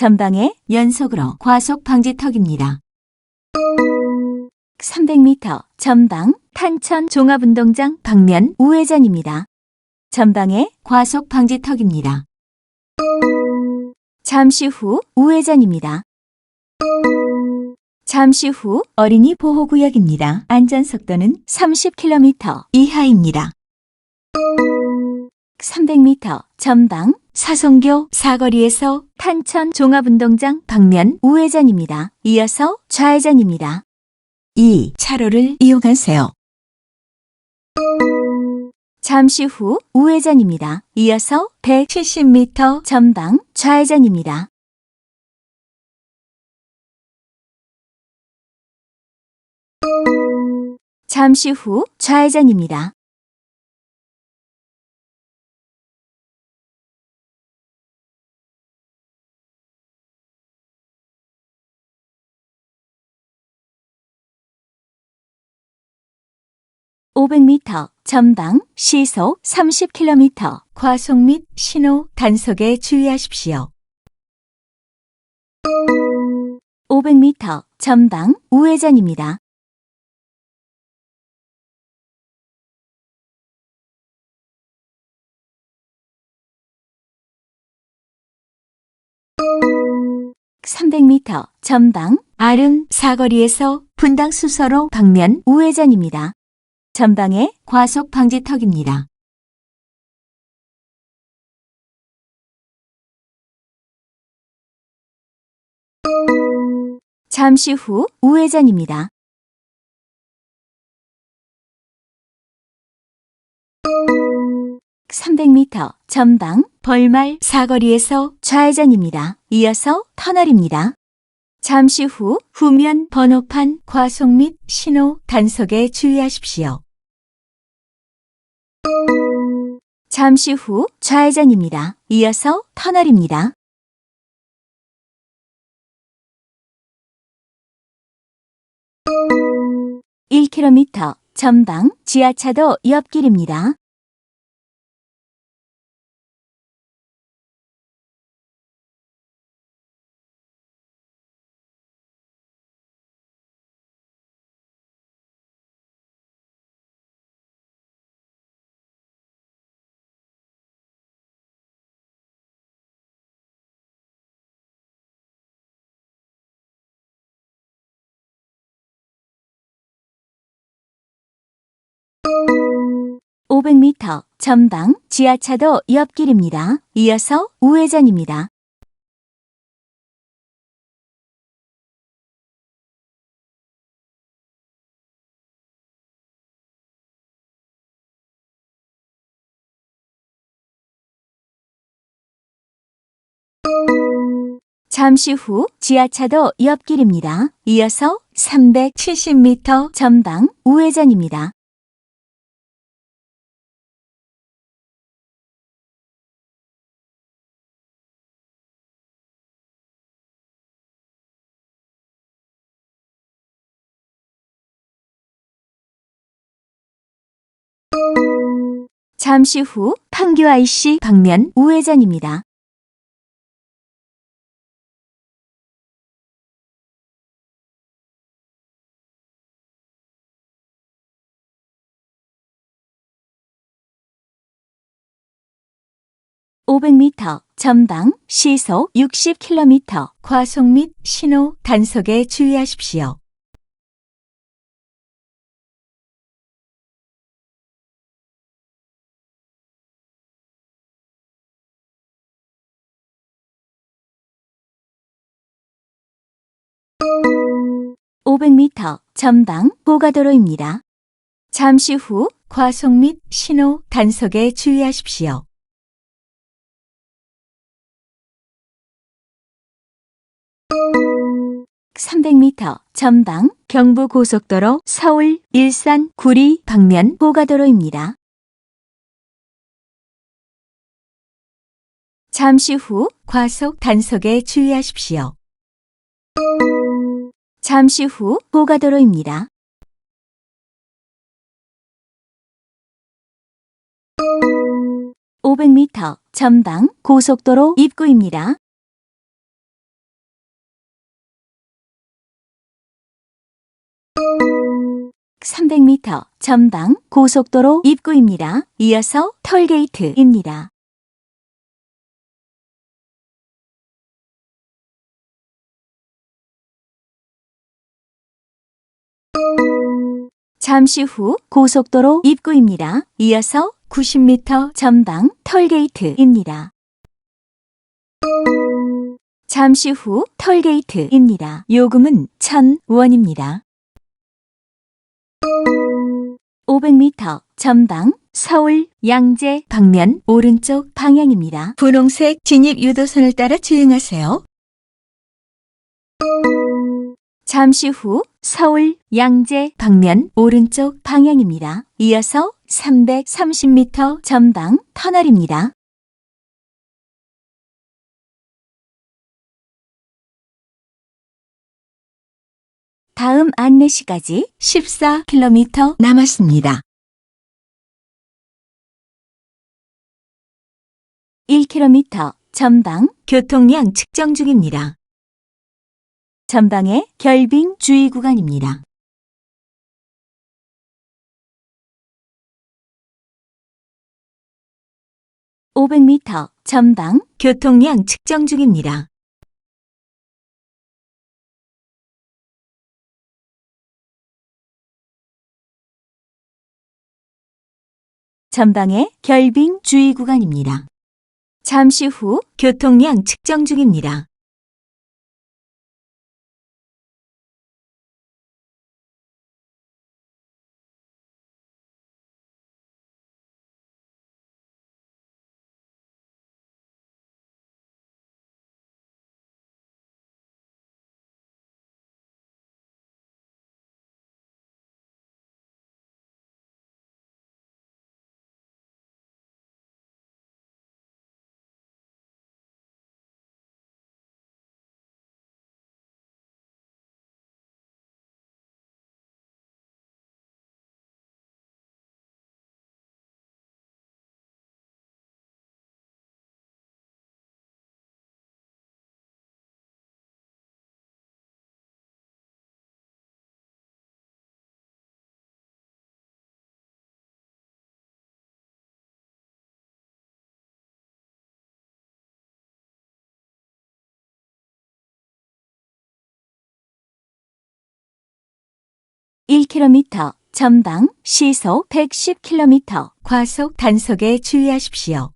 전방에 연속으로 과속 방지턱입니다. 300m 전방 탄천 종합운동장 방면 우회전입니다. 전방에 과속 방지턱입니다. 잠시 후 우회전입니다. 잠시 후 어린이 보호구역입니다. 안전속도는 30km 이하입니다. 300m 전방 사송교 사거리에서 탄천 종합운동장 방면 우회전입니다. 이어서 좌회전입니다. 2. 차로를 이용하세요. 잠시 후 우회전입니다. 이어서 170m 전방 좌회전입니다. 잠시 후 좌회전입니다. (500m) 전방 시속 (30km) 과속 및 신호 단속에 주의하십시오. 500m 전방 우회전입니다. (300m) 전방 아름 사거리에서 분당 수서로 방면 우회전입니다. 전방에 과속 방지턱입니다. 잠시 후 우회전입니다. (300m) 전방 벌말 사거리에서 좌회전입니다. 이어서 터널입니다. 잠시 후 후면 번호판 과속 및 신호 단속에 주의하십시오. 잠시 후 좌회전입니다. 이어서 터널입니다. 1km 전방 지하차도 옆길입니다. (500m) 전방 지하차도 옆길입니다. 이어서 우회전입니다. 잠시 후 지하차도 옆길입니다. 이어서 370m 전방 우회전입니다. 잠시 후 판교 IC 방면 우회전입니다. (500m) 전방 시속 (60km) 과속 및 신호 단속에 주의하십시오. (500m) 전방 고가도로입니다. 잠시 후 과속 및 신호 단속에 주의하십시오. 300m 전방 경부고속도로 서울 일산 구리 방면 고가도로입니다. 잠시 후 과속 단속에 주의하십시오. 잠시 후 고가도로입니다. 오백 미터 전방 고속도로 입구입니다. 삼백 미터 전방 고속도로 입구입니다. 이어서 털게이트입니다. 잠시 후 고속도로 입구입니다. 이어서 90m 전방 톨게이트입니다. 잠시 후 톨게이트입니다. 요금은 1,000원입니다. 500m 전방 서울 양재 방면 오른쪽 방향입니다. 분홍색 진입 유도선을 따라 주행하세요. 잠시 후 서울 양재 방면 오른쪽 방향입니다. 이어서 330m 전방 터널입니다. 다음 안내시까지 14km 남았습니다. 1km 전방 교통량 측정 중입니다. 전방에 결빙 주의 구간입니다. (500m) 전방 교통량 측정 중입니다. 전방에 결빙 주의 구간입니다. 잠시 후 교통량 측정 중입니다. (1km) 전방 시속 110km 과속 단속에 주의하십시오.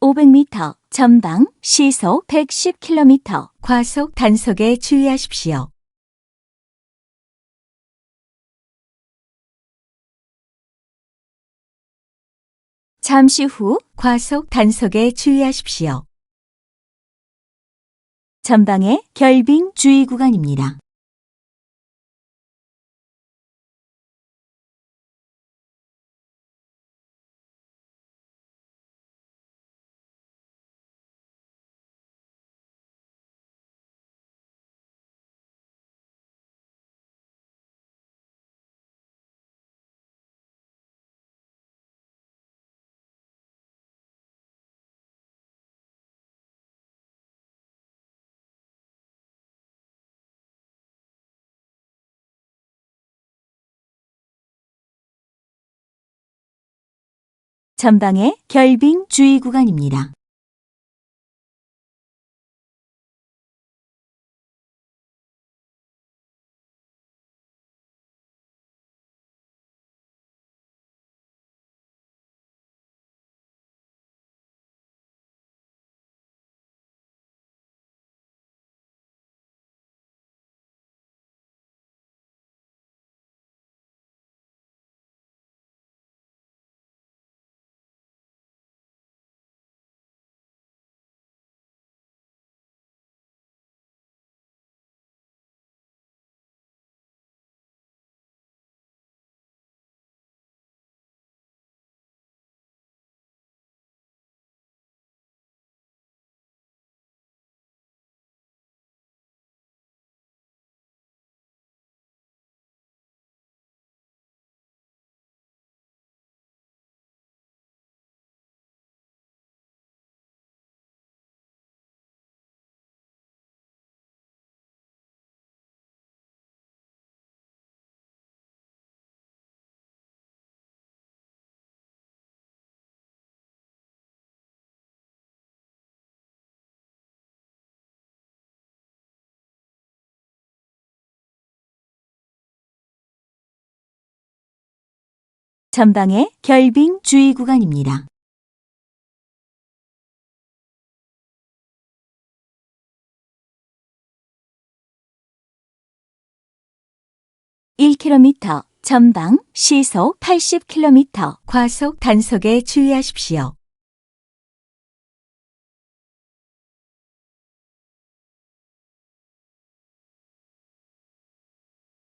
(500m) 전방 시속 110km 과속 단속에 주의하십시오. 잠시 후 과속 단속에 주의하십시오. 전방에 결빙 주의 구간입니다. 전방에 결빙 주의 구간입니다. 전방에 결빙 주의 구간입니다. (1km) 전방 시속 (80km) 과속 단속에 주의하십시오.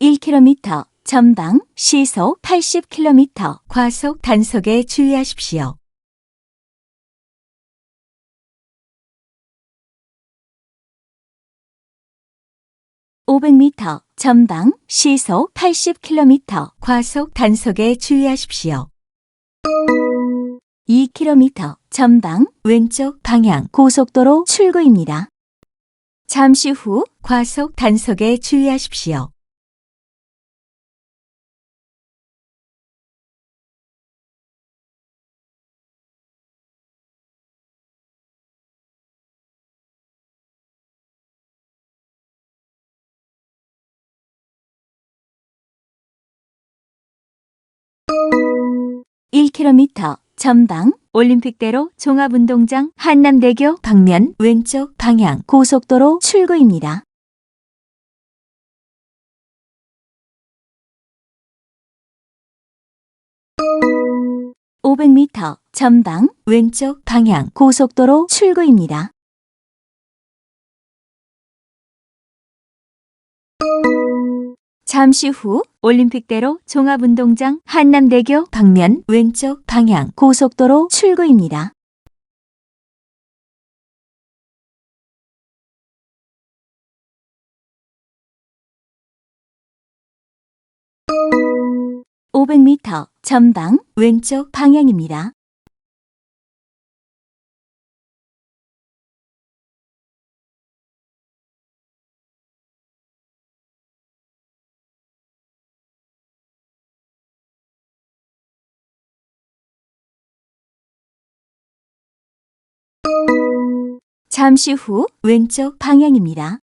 (1km) 전방 시속 (80km) 과속 단속에 주의하십시오. 500m 전방 시속 80km 과속 단속에 주의하십시오. 2km 전방 왼쪽 방향 고속도로 출구입니다. 잠시 후 과속 단속에 주의하십시오. (1km) 전방 올림픽대로 종합운동장 한남대교 방면 왼쪽 방향 고속도로 출구입니다. (500m) 전방 왼쪽 방향 고속도로 출구입니다. 잠시 후 올림픽대로 종합운동장 한남대교 방면 왼쪽 방향 고속도로 출구입니다. (500m) 전방 왼쪽 방향입니다. 잠시 후 왼쪽 방향입니다.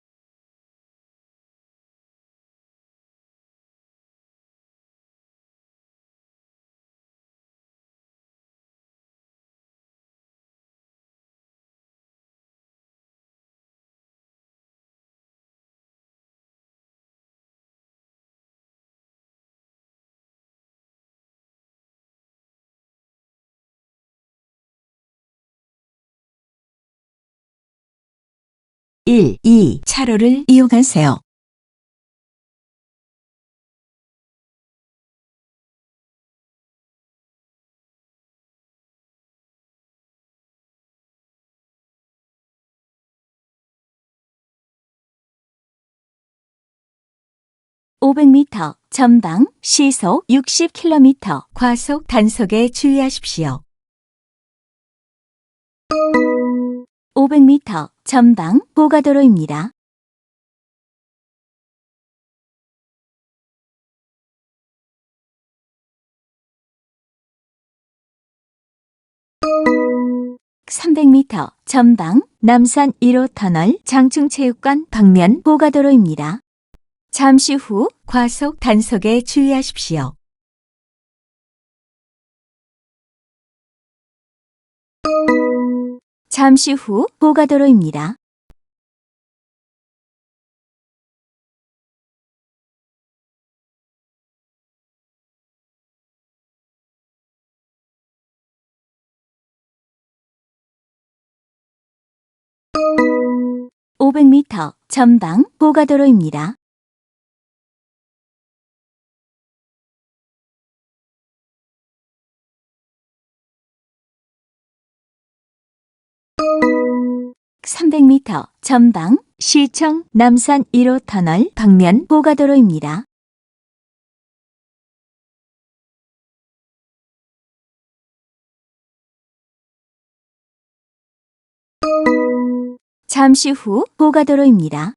(1, 2) 차로를 이용하세요. (500m) 전방 시속 (60km) 과속 단속에 주의하십시오. 500m 전방 고가도로입니다. (300m) 전방 남산 1호 터널 장충체육관 방면 고가도로입니다. 잠시 후 과속 단속에 주의하십시오. 잠시 후 고가도로입니다. (500m) 전방 고가도로입니다. 300m 전방 시청 남산 1호 터널 방면 고가도로입니다. 잠시 후 고가도로입니다.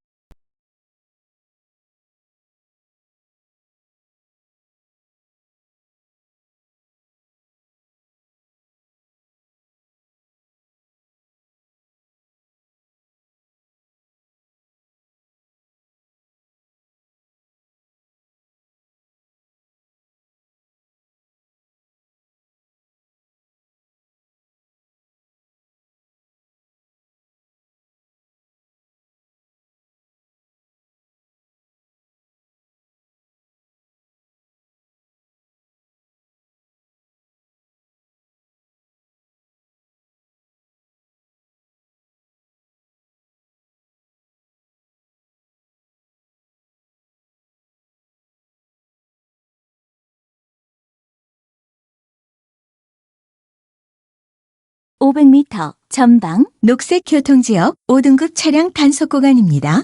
(500m) 전방 녹색 교통지역 5등급 차량 단속 구간입니다.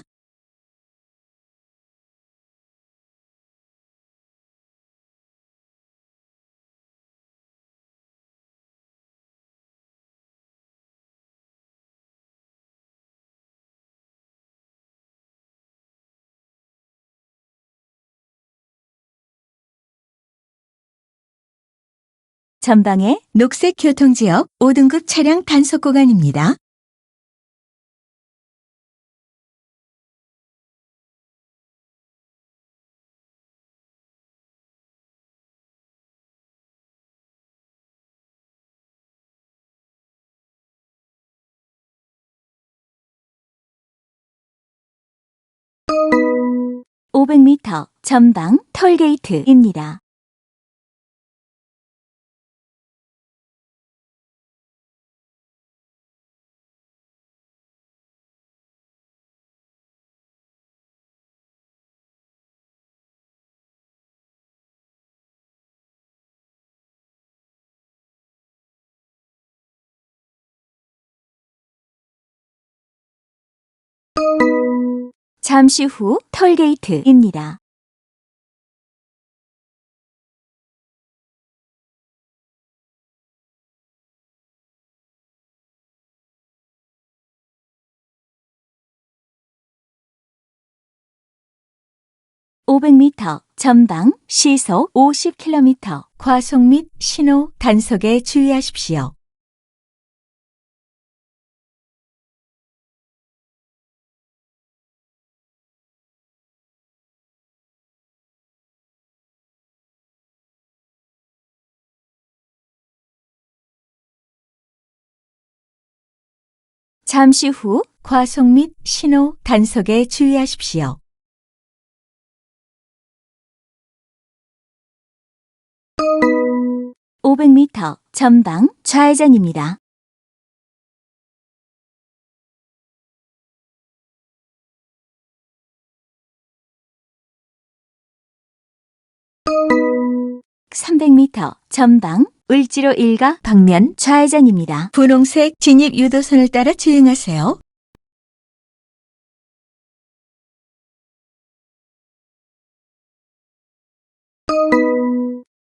전방에 녹색 교통지역 5등급 차량 단속 구간입니다. (500m) 전방 톨게이트입니다. 잠시 후 톨게이트입니다. (500m) 전방 시속 (50km) 과속 및 신호 단속에 주의하십시오. 잠시 후 과속 및 신호 단속에 주의하십시오. (500m) 전방 좌회전입니다. (300m) 전방 을지로 일가 방면 좌회전입니다. 분홍색 진입 유도선을 따라 주행하세요.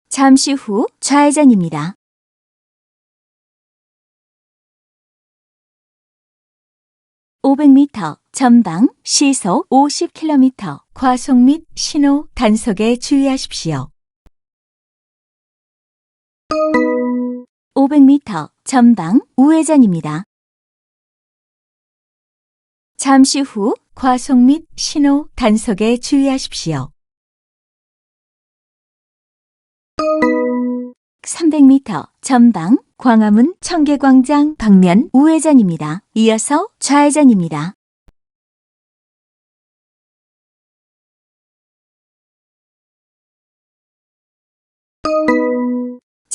잠시 후 좌회전입니다. (500m) 전방 시속 (50km) 과속 및 신호 단속에 주의하십시오. 500m 전방 우회전입니다. 잠시 후 과속 및 신호 단속에 주의하십시오. 300m 전방 광화문 청계광장 방면 우회전입니다. 이어서 좌회전입니다.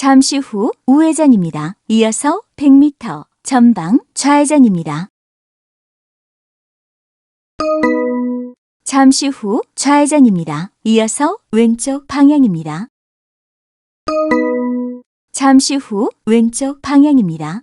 잠시 후 우회전입니다. 이어서 100m 전방 좌회전입니다. 잠시 후 좌회전입니다. 이어서 왼쪽 방향입니다. 잠시 후 왼쪽 방향입니다.